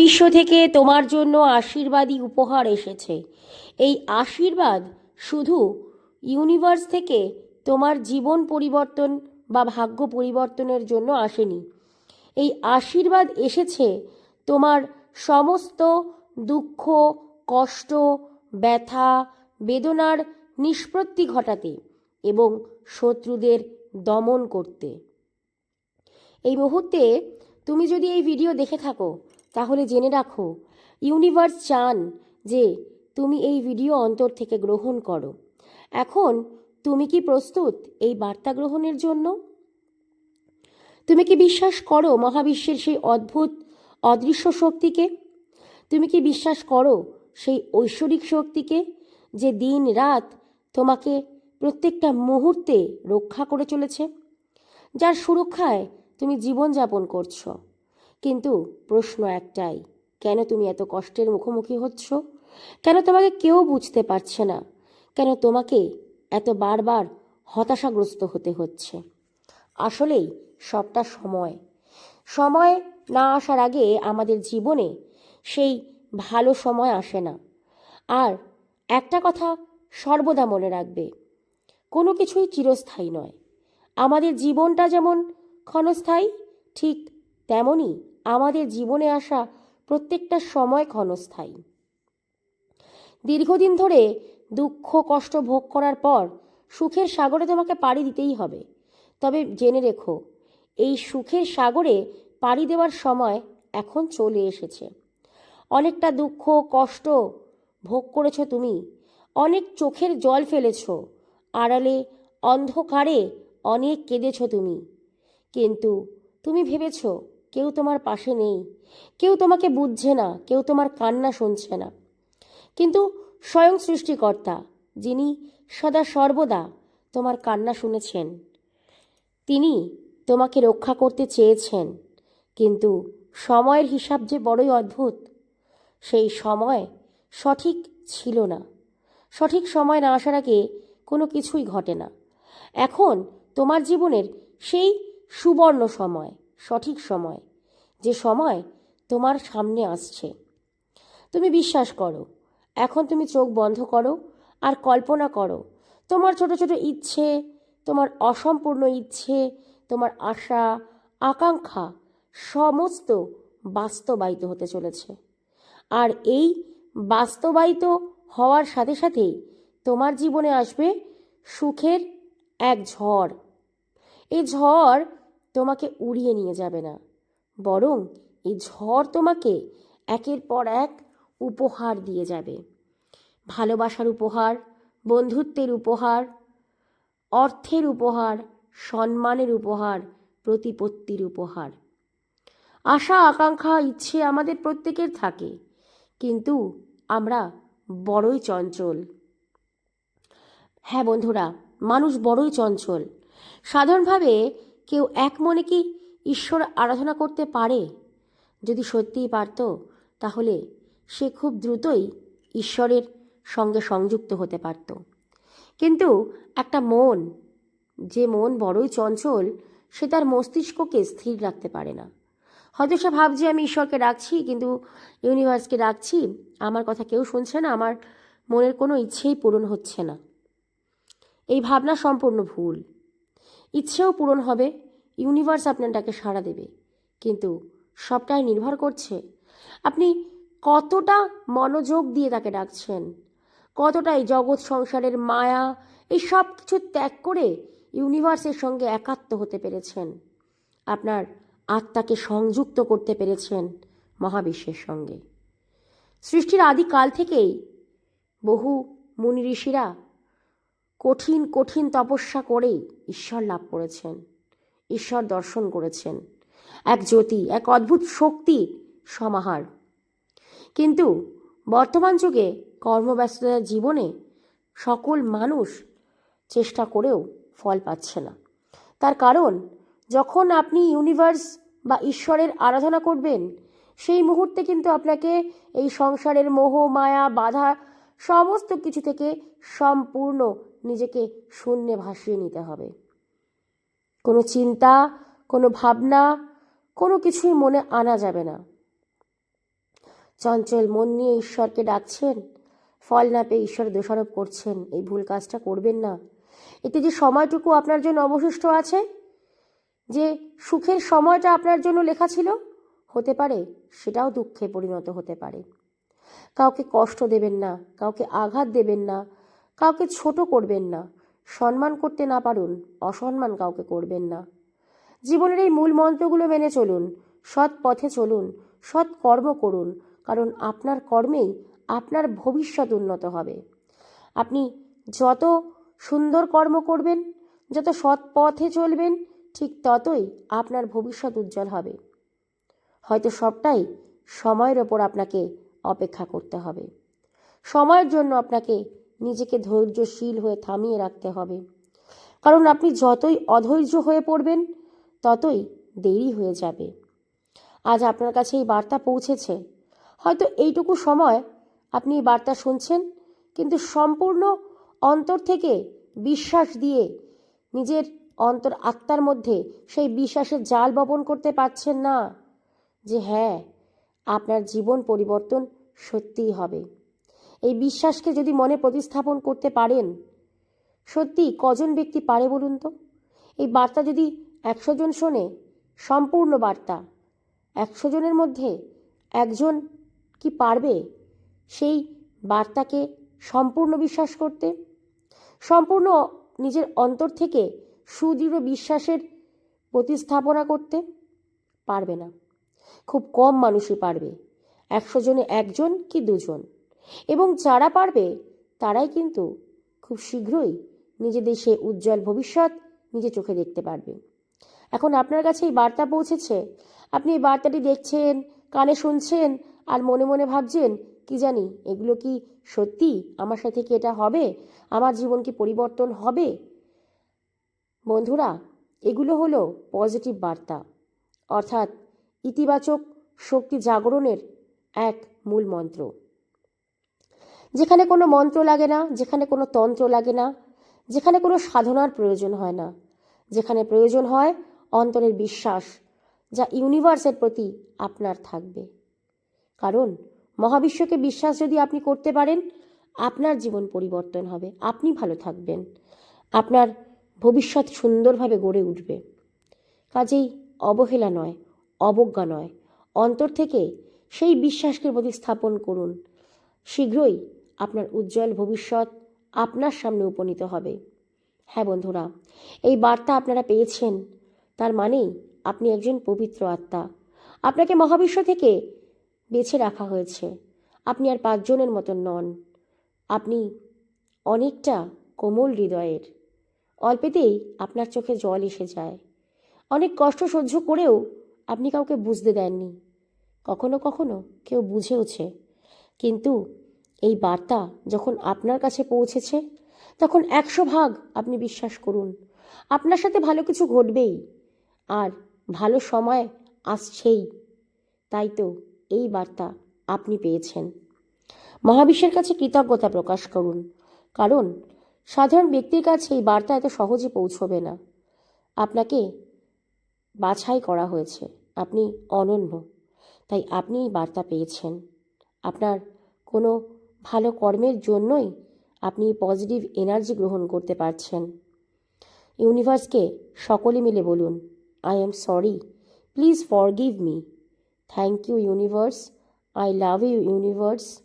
বিশ্ব থেকে তোমার জন্য আশীর্বাদী উপহার এসেছে। এই আশীর্বাদ শুধু ইউনিভার্স থেকে তোমার জীবন পরিবর্তন বা ভাগ্য পরিবর্তনের জন্য আসেনি। এই আশীর্বাদ এসেছে তোমার সমস্ত দুঃখ, কষ্ট, ব্যথা, বেদনার নিষ্পত্তি ঘটাতে এবং শত্রুদের দমন করতে। এই মুহূর্তে তুমি যদি এই ভিডিও দেখে থাকো তাহলে জেনে রাখো ইউনিভার্স চান যে তুমি এই ভিডিও অন্তর থেকে গ্রহণ করো। এখন তুমি কি প্রস্তুত এই বার্তা গ্রহণের জন্য? তুমি কি বিশ্বাস করো মহাবিশ্বের সেই অদ্ভুত, অদৃশ্য শক্তিকে? তুমি কি বিশ্বাস করো সেই ঐশ্বরিক শক্তিকে যে দিন রাত তোমাকে প্রত্যেকটা মুহূর্তে রক্ষা করে চলেছে? যার সুরক্ষায় তুমি জীবনযাপন করছ। কিন্তু প্রশ্ন একটাই, কেন তুমি এত কষ্টের মুখোমুখি হচ্ছ? কেন তোমাকে কেউ বুঝতে পারছে না? কেন তোমাকে এত বারবার হতাশাগ্রস্ত হতে হচ্ছে? আসলেই সবটা সময়। সময় না আসার আগে আমাদের জীবনে সেই ভালো সময় আসে না। আর একটা কথা সর্বদা মনে রাখবে, কোনো কিছুই চিরস্থায়ী নয়। আমাদের জীবনটা যেমন ক্ষণস্থায়ী, ঠিক তেমনই আমাদের জীবনে আসা প্রত্যেকটা সময় ক্ষণস্থায়ী। দীর্ঘদিন ধরে দুঃখ, কষ্ট ভোগ করার পর সুখের সাগরে তোমাকে পাড়ি দিতেই হবে। তবে জেনে রেখো, এই সুখের সাগরে পাড়ি দেওয়ার সময় এখন চলে এসেছে। অনেকটা দুঃখ, কষ্ট ভোগ করেছ তুমি, অনেক চোখের জল ফেলেছ, আড়ালে, অন্ধকারে অনেক কেঁদেছ তুমি। কিন্তু তুমি ভেবেছ কেউ তোমার পাশে নেই। কেউ তোমাকে বুঝছে না, কেউ তোমার কান্না শুনছে না। কিন্তু স্বয়ং সৃষ্টিকর্তা, যিনি সদা সর্বদা তোমার কান্না শুনেছেন, তিনি তোমাকে রক্ষা করতে চেয়েছেন। কিন্তু সময়ের হিসাব যে বড়ই অদ্ভুত, সেই সময় সঠিক ছিল না। সঠিক সময় না আসার আগে কোনো কিছুই ঘটে না। এখন তোমার জীবনের সেই সুবর্ণ সময় সঠিক সময়। যে সময় তোমার সামনে আসছে। তুমি বিশ্বাস করো। এখন তুমি চোখ বন্ধ করো আর কল্পনা করো। তোমার ছোট ছোট ইচ্ছে, তোমার অসম্পূর্ণ ইচ্ছে, তোমার আশা, আকাঙ্ক্ষা সমস্ত বাস্তবায়িত হতে চলেছে। আর এই বাস্তবায়িত হওয়ার সাথে সাথেই তোমার জীবনে আসবে সুখের এক ঝড়। এই ঝড় তোমাকে উড়িয়ে নিয়ে যাবে না। বরং এই ঝড় তোমাকে একের পর এক উপহার দিয়ে যাবে। ভালোবাসার উপহার, বন্ধুত্বের উপহার, অর্থের উপহার, সম্মানের উপহার, প্রতিপত্তির উপহার। আশা, আকাঙ্ক্ষা, ইচ্ছে আমাদের প্রত্যেকের থাকে, কিন্তু আমরা বড়ই চঞ্চল। হ্যাঁ বন্ধুরা, মানুষ বড়ই চঞ্চল। সাধারণভাবে কেউ এক মনে কি ঈশ্বর আরাধনা করতে পারে? যদি সত্যিই পারত, তাহলে সে খুব দ্রুতই ঈশ্বরের সঙ্গে সংযুক্ত হতে পারত। কিন্তু একটা মন, যে মন বড়ই চঞ্চল, সে তার মস্তিষ্ককে স্থির রাখতে পারে না। হয়তো সে ভাবছে, আমি ঈশ্বরকে ডাকছি, কিন্তু ইউনিভার্সকে ডাকছি, আমার কথা কেউ শুনছে না, আমার মনের কোনো ইচ্ছেই পূরণ হচ্ছে না। এই ভাবনা সম্পূর্ণ ভুল। ইচ্ছেও পূরণ হবে ইউনিভার্স আপনারটাকে সাড়া দেবে। কিন্তু সবটাই নির্ভর করছে আপনি কতটা মনোযোগ দিয়ে তাকে ডাকছেন, কতটা এই জগৎ সংসারের মায়া, এই সব কিছু ত্যাগ করে ইউনিভার্সের সঙ্গে একাত্ম হতে পেরেছেন। আপনার আত্মাকে সংযুক্ত করতে পেরেছেন মহাবিশ্বের সঙ্গে। সৃষ্টির আদিকাল থেকেই বহু মুনি ঋষিরা কঠিন কঠিন তপস্যা করেই ঈশ্বর লাভ করেছেন, ঈশ্বর দর্শন করেছেন। এক জ্যোতি, এক অদ্ভুত শক্তি সমাহার। কিন্তু বর্তমান যুগে কর্মব্যস্ততার জীবনে সকল মানুষ চেষ্টা করেও ফল পাচ্ছে না। তার কারণ, যখন আপনি ইউনিভার্স বা ঈশ্বরের আরাধনা করবেন, সেই মুহূর্তে কিন্তু আপনাকে এই সংসারের মোহ, মায়া, বাধা সমস্ত কিছু থেকে সম্পূর্ণ নিজেকে শূন্যে ভাসিয়ে নিতে হবে। কোনো চিন্তা, কোনো ভাবনা, কোনো কিছুই মনে আনা যাবে না। চঞ্চল মন নিয়ে ঈশ্বরকে ডাকছেন। ফল না পেয়ে ঈশ্বর দোষারোপ করছেন। এই ভুল কাজটা করবেন না। এতে যে সময়টুকু আপনার জন্য অবশিষ্ট আছে, যে সুখের সময়টা আপনার জন্য লেখা ছিল, হতে পারে, সেটাও দুঃখে পরিণত হতে পারে। কাউকে কষ্ট দেবেন না, কাউকে আঘাত দেবেন না, কাউকে ছোট করবেন না, সম্মান করতে না পারুন, অসম্মান কাউকে করবেন না। জীবনের এই মূল মন্ত্রগুলো মেনে চলুন, সৎ পথে চলুন, সৎ কর্ম করুন, কারণ আপনার কর্মেই আপনার ভবিষ্যৎ উন্নত হবে। আপনি যত সুন্দর কর্ম করবেন, যত সৎ পথে চলবেন, ঠিক ততই আপনার ভবিষ্যৎ উজ্জ্বল হবে। হয়তো সবটাই সময়ের ওপর আপনাকে অপেক্ষা করতে হবে। সময়ের জন্য আপনাকে নিজেকে ধৈর্যশীল হয়ে থামিয়ে রাখতে হবে। কারণ আপনি যতই অধৈর্য হয়ে পড়বেন, ততই দেরি হয়ে যাবে। আজ আপনার কাছে এই বার্তা পৌঁছেছে। হয়তো এইটুকু সময় আপনি এই বার্তা শুনছেন, কিন্তু সম্পূর্ণ অন্তর থেকে বিশ্বাস দিয়ে নিজের অন্তর আত্মার মধ্যে সেই বিশ্বাসের জাল বপন করতে পারছেন না যে হ্যাঁ আপনার জীবন পরিবর্তন সত্যিই হবে। এই বিশ্বাসকে যদি মনে প্রতিস্থাপন করতে পারেন সত্যি কজন ব্যক্তি পারে বলুন তো? এই বার্তা যদি একশো জন শোনে, সম্পূর্ণ বার্তা। একশো জনের মধ্যে একজন কি পারবে সেই বার্তাকে সম্পূর্ণ বিশ্বাস করতে? সম্পূর্ণ নিজের অন্তর থেকে সুদৃঢ় বিশ্বাসের প্রতিস্থাপনা করতে পারবে না। খুব কম মানুষই পারবে। একশো জনে একজন কি দুজন? এবং যারা পারবে, তারাই কিন্তু খুব শীঘ্রই নিজেদের সে উজ্জ্বল ভবিষ্যৎ নিজে চোখে দেখতে পারবে। এখন আপনার কাছে এই বার্তা পৌঁছেছে। আপনি এই বার্তাটি দেখছেন, কানে শুনছেন, আর মনে মনে ভাবছেন, কি জানি, এগুলো কি সত্যি? আমার সাথে কি এটা হবে? আমার জীবন কি পরিবর্তন হবে? বন্ধুরা, এগুলো হলো পজিটিভ বার্তা। অর্থাৎ ইতিবাচক শক্তি জাগরণের এক মূল মন্ত্র। যেখানে কোনো মন্ত্র লাগে না, যেখানে কোনো তন্ত্র লাগে না, যেখানে কোনো সাধনার প্রয়োজন হয় না, যেখানে প্রয়োজন হয় অন্তরের বিশ্বাস যা ইউনিভার্সের প্রতি আপনার থাকবে। কারণ মহাবিশ্বকে বিশ্বাস যদি আপনি করতে পারেন, আপনার জীবন পরিবর্তন হবে, আপনি ভালো থাকবেন, আপনার ভবিষ্যৎ সুন্দরভাবে গড়ে উঠবে। কাজেই অবহেলা নয় অবজ্ঞা নয়। অন্তর থেকে সেই বিশ্বাসকে প্রতিস্থাপন করুন। শীঘ্রই আপনার উজ্জ্বল ভবিষ্যৎ আপনার সামনে উপনীত হবে। হ্যাঁ বন্ধুরা, এই বার্তা আপনারা পেয়েছেন। তার মানেই আপনি একজন পবিত্র আত্মা। আপনাকে মহাবিশ্ব থেকে বেছে রাখা হয়েছে। আপনি আর পাঁচজনের মতন নন। আপনি অনেকটা কোমল হৃদয়ের। অল্পেতেই আপনার চোখে জল এসে যায়। অনেক কষ্ট সহ্য করেও আপনি কাউকে বুঝতে দেননি। কখনো কখনো কেউ বুঝেওছে। কিন্তু এই বার্তা যখন আপনার কাছে পৌঁছেছে, তখন একশো ভাগ আপনি বিশ্বাস করুন, আপনার সাথে ভালো কিছু ঘটবেই, আর ভালো সময় আসছেই। তাই তো এই বার্তা আপনি পেয়েছেন। মহাবিশ্বের কাছে কৃতজ্ঞতা প্রকাশ করুন, কারণ সাধারণ ব্যক্তির কাছে এই বার্তা এত সহজে পৌঁছবে না। আপনাকে বাছাই করা হয়েছে। আপনি অনন্য। তাই আপনি এই বার্তা পেয়েছেন। আপনার কোনো ভালো কর্মের জন্যই আপনি পজিটিভ এনার্জি গ্রহণ করতে পারছেন। ইউনিভার্সকে সকলে মিলে বলুন, I am sorry, please forgive me. Thank you universe, I love you universe.